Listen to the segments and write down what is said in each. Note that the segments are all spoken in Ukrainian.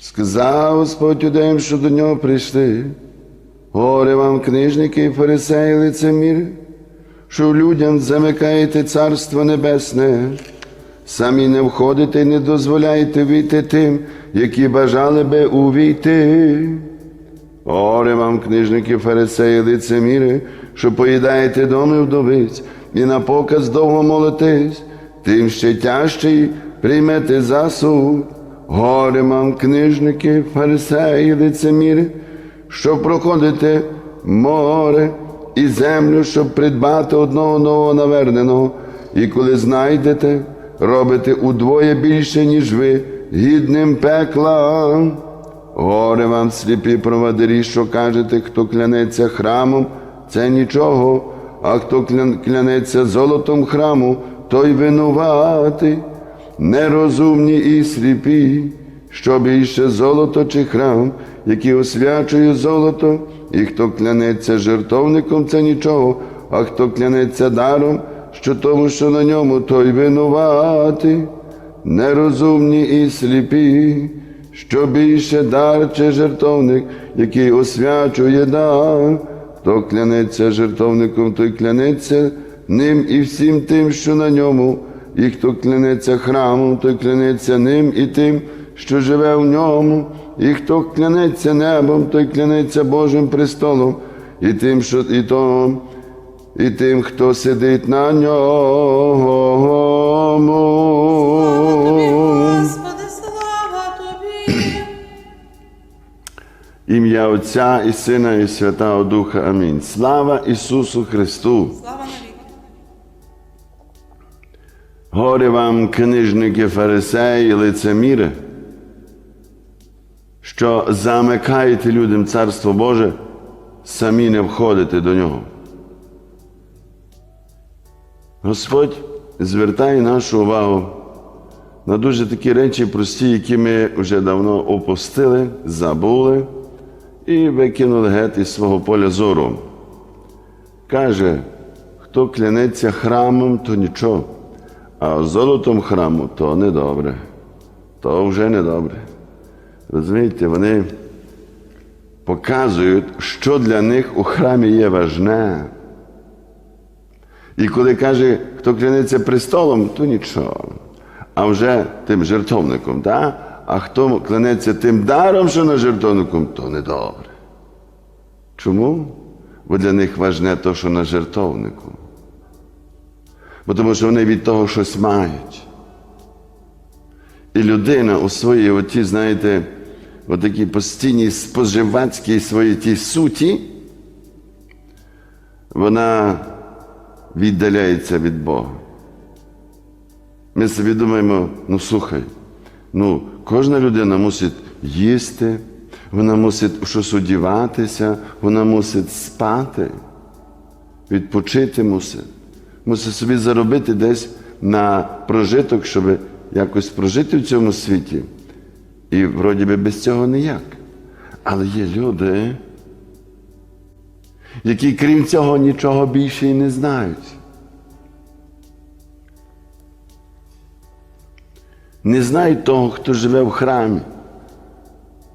Сказав Господь юдеям, що до нього прийшли. Горе вам, книжники і фарисеї лицеміри, що людям замикаєте царство небесне, самі не входите і не дозволяєте війти тим, які бажали би увійти. Горе вам, книжники, фарисеї, лицеміри, що поїдаєте доми вдовиць і на показ довго молитесь, тим ще тяжчий приймете засуд. Горе вам, книжники, фарисеї, лицеміри, що проходите море і землю, щоб придбати одного нового наверненого, і коли знайдете, робите удвоє більше, ніж ви, гідним пекла. Горе вам, сліпі провадирі, що кажете, хто клянеться храмом, це нічого, а хто клянеться золотом храму, той винуватий, нерозумні і сліпі, що більше золото чи храм, який освячує золото, і хто клянеться жертовником, це нічого, а хто клянеться даром, що тому, що на ньому, той винуватий, нерозумні і сліпі, що більше дар чи жертовник, який освячує дар, хто клянеться жертовником, той клянеться ним і всім тим, що на ньому, і хто клянеться храмом, той клянеться ним і тим, що живе в ньому, і хто клянеться небом, той клянеться Божим престолом, і тим, що і то, і тим, хто сидить на ньому. Господи, слава тобі. Ім'я Отця і Сина, і Святого Духа. Амінь. Слава Ісусу Христу! Слава. Горе вам, книжники, фарисеї, лицеміри, що замикаєте людям Царство Боже, самі не входите до нього. Господь звертає нашу увагу на дуже такі речі прості, які ми вже давно опустили, забули і викинули геть із свого поля зору. Каже, хто клянеться храмом, то нічого, а золотом храму то не добре, то вже не добре. Розумієте, вони показують, що для них у храмі є важне. І коли каже, хто клянеться престолом, то нічого. А вже тим жертовником, так? а хто клянеться тим даром, що на жертовником, то не добре. Чому? Бо для них важне те, що на жертовнику. Бо тому що вони від того щось мають. І людина у своїй оті, знаєте, отакій постійній споживацькій своїй тій суті, вона віддаляється від Бога. Ми собі думаємо, ну слухай, ну, кожна людина мусить їсти, вона мусить щось одіватися, вона мусить спати, відпочити мусить, мусить собі заробити десь на прожиток, щоб якось прожити в цьому світі. І вроді би без цього ніяк. Але є люди, які крім цього нічого більше і не знають. Не знають того, хто живе в храмі.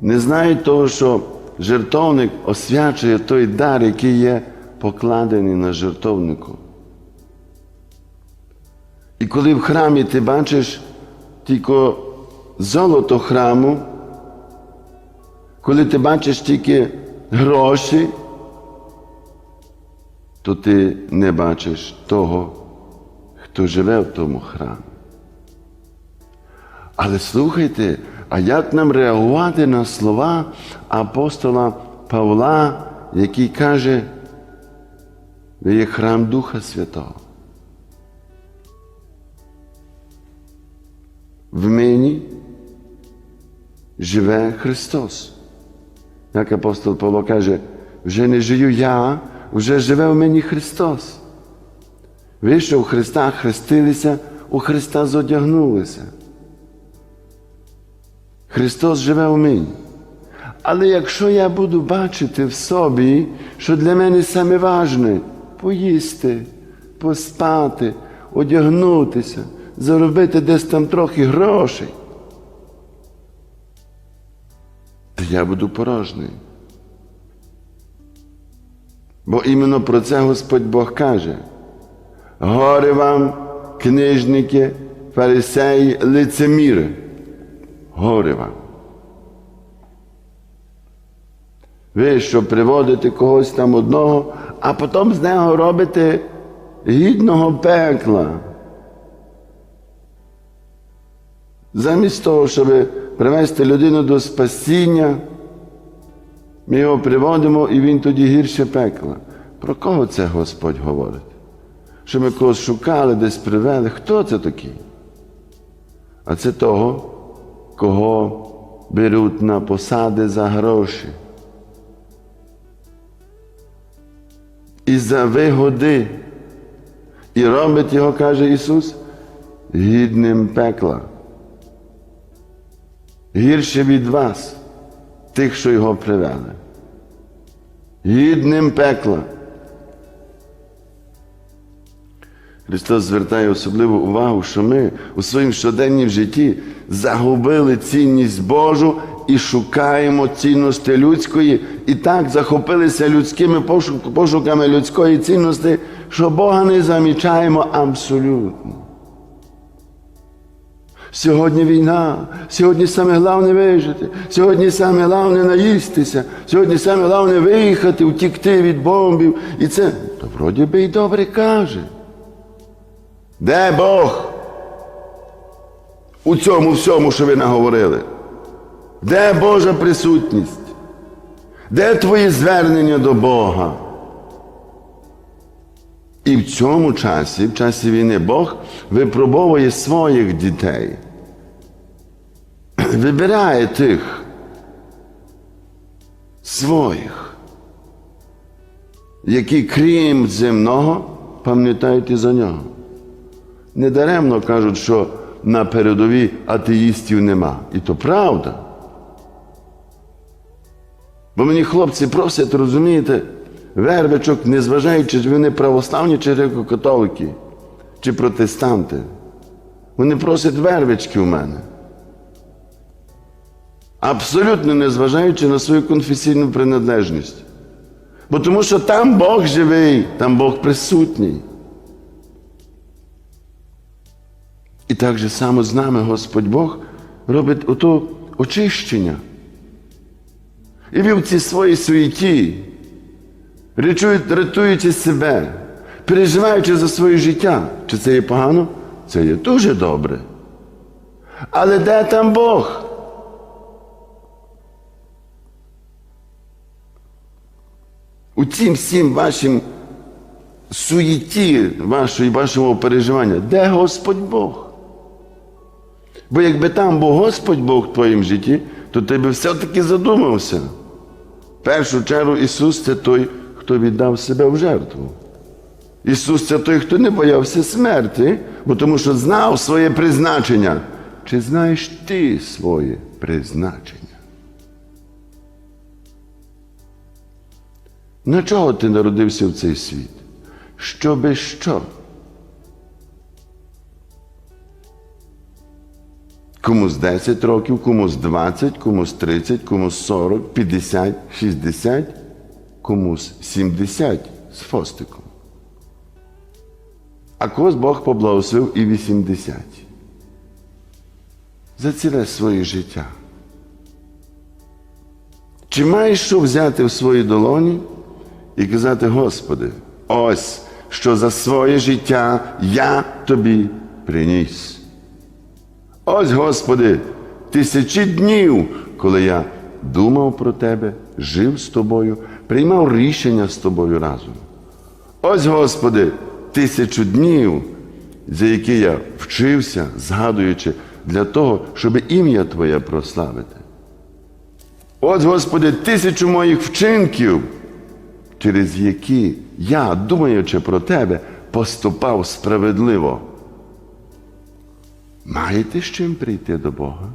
Не знають того, що жертовник освячує той дар, який є покладений на жертовнику. І коли в храмі ти бачиш тільки золото храму, коли ти бачиш тільки гроші, то ти не бачиш того, хто живе в тому храмі. Але слухайте, а як нам реагувати на слова апостола Павла, який каже, ви є храм Духа Святого? В мені живе Христос. Як апостол Павло каже, вже не живу я, вже живе в мені Христос. Ви, що у Христа хрестилися, у Христа зодягнулися. Христос живе у мені. Але якщо я буду бачити в собі, що для мене саме важне поїсти, поспати, одягнутися, заробити десь там трохи грошей, то я буду порожній. Бо іменно про це Господь Бог каже. Горе вам, книжники, фарисеї, лицеміри. Горе вам. Ви що приводите когось там одного, а потім з нього робите гідного пекла. Замість того, щоб привести людину до спасіння, ми його приводимо і він тоді гірше пекла. Про кого це Господь говорить? Що ми когось шукали, десь привели. Хто це такий? А це того, кого беруть на посади за гроші. І за вигоди. І робить його, каже Ісус, гідним пекла. Гірше від вас, тих, що його привели. Гідним пекла. Христос звертає особливу увагу, що ми у своїм щоденнім житті загубили цінність Божу і шукаємо цінності людської, і так захопилися людськими пошуками людської цінності, що Бога не замічаємо абсолютно. Сьогодні війна, сьогодні саме головне вижити, сьогодні саме головне наїстися, сьогодні саме головне виїхати, утікти від бомбів. І це, то вроді би й добре каже. Де Бог? У цьому всьому, що ви наговорили? Де Божа присутність? Де твої звернення до Бога? І в цьому часі, в часі війни, Бог випробовує своїх дітей. Вибирає тих своїх, які, крім земного, пам'ятають і за нього. Недаремно кажуть, що на передовій атеїстів нема. І то правда. Бо мені хлопці просять, розумієте, вербичок, незважаючи, чи вони православні, чи греко-католики, чи протестанти. Вони просять вервички у мене. Абсолютно незважаючи на свою конфесійну приналежність. Бо тому що там Бог живий, там Бог присутній. І так же само з нами Господь Бог робить ото очищення. І в цій своїй рятують- рятуючи себе, переживаючи за своє життя. Чи це є погано? Це є дуже добре. Але де там Бог? У цім всім вашим суєті вашої, вашого переживання, де Господь Бог? Бо якби там був Господь Бог в твоєму житті, то ти би все-таки задумався. В першу чергу Ісус це той, хто віддав себе в жертву. Ісус це той, хто не боявся смерті, бо тому що знав своє призначення. Чи знаєш ти своє призначення? На чого ти народився в цей світ? Щоби що? Комусь 10 років, комусь 20, комусь 30, комусь 40, 50, 60, комусь 70 з фостиком. А когось Бог поблагословив і 80. За ціле своє життя. Чи маєш що взяти в свої долоні і казати, Господи, ось що за своє життя я тобі приніс. Ось, Господи, тисячі днів, коли я думав про Тебе, жив з тобою, приймав рішення з тобою разом. Ось, Господи, тисячу днів, за які я вчився, згадуючи, для того, щоб ім'я Твоє прославити. Ось, Господи, тисячу моїх вчинків, через які я, думаючи про Тебе, поступав справедливо. Маєте з чим прийти до Бога?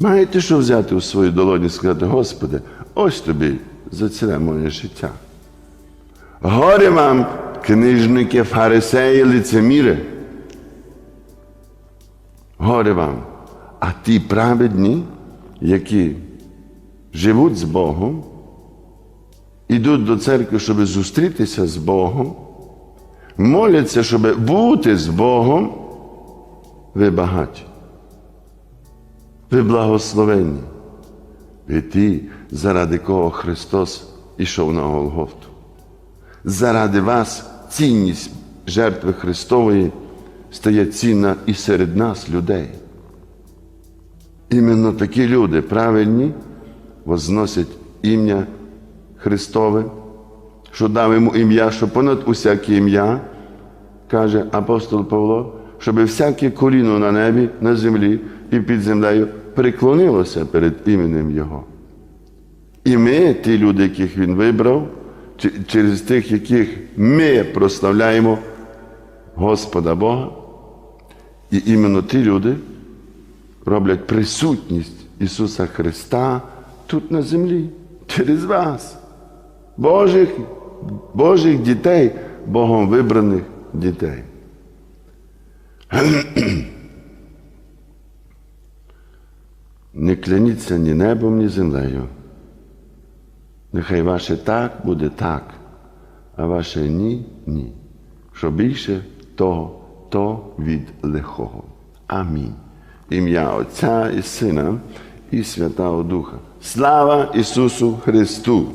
Маєте що взяти у свою долоні і сказати, Господи, ось тобі за ціле моє життя. Горе вам, книжники, фарисеї, лицеміри. Горе вам. А ті праведні, які живуть з Богом, ідуть до церкви, щоб зустрітися з Богом, моляться, щоб бути з Богом, ви багаті. Ви благословенні. Ви ті, заради кого Христос ішов на Голгофту. Заради вас цінність жертви Христової стає цінна і серед нас, людей. Іменно такі люди правильні возносять ім'я Христове, що дав йому ім'я, що понад усяке ім'я, каже апостол Павло, щоб всяке коліно на небі, на землі і під землею преклонилося перед іменем Його. І ми, ті люди, яких Він вибрав, через тих, яких ми прославляємо Господа Бога, і іменно ті люди роблять присутність Ісуса Христа тут на землі, через вас, Божих, Божих дітей, Богом вибраних дітей. Не кляніться ні небом, ні землею. Нехай ваше так буде так, а ваше ні ні. Що більше того, то від лихого. Амінь. Ім'я Отця і Сина і Святого Духа. Слава Ісусу Христу!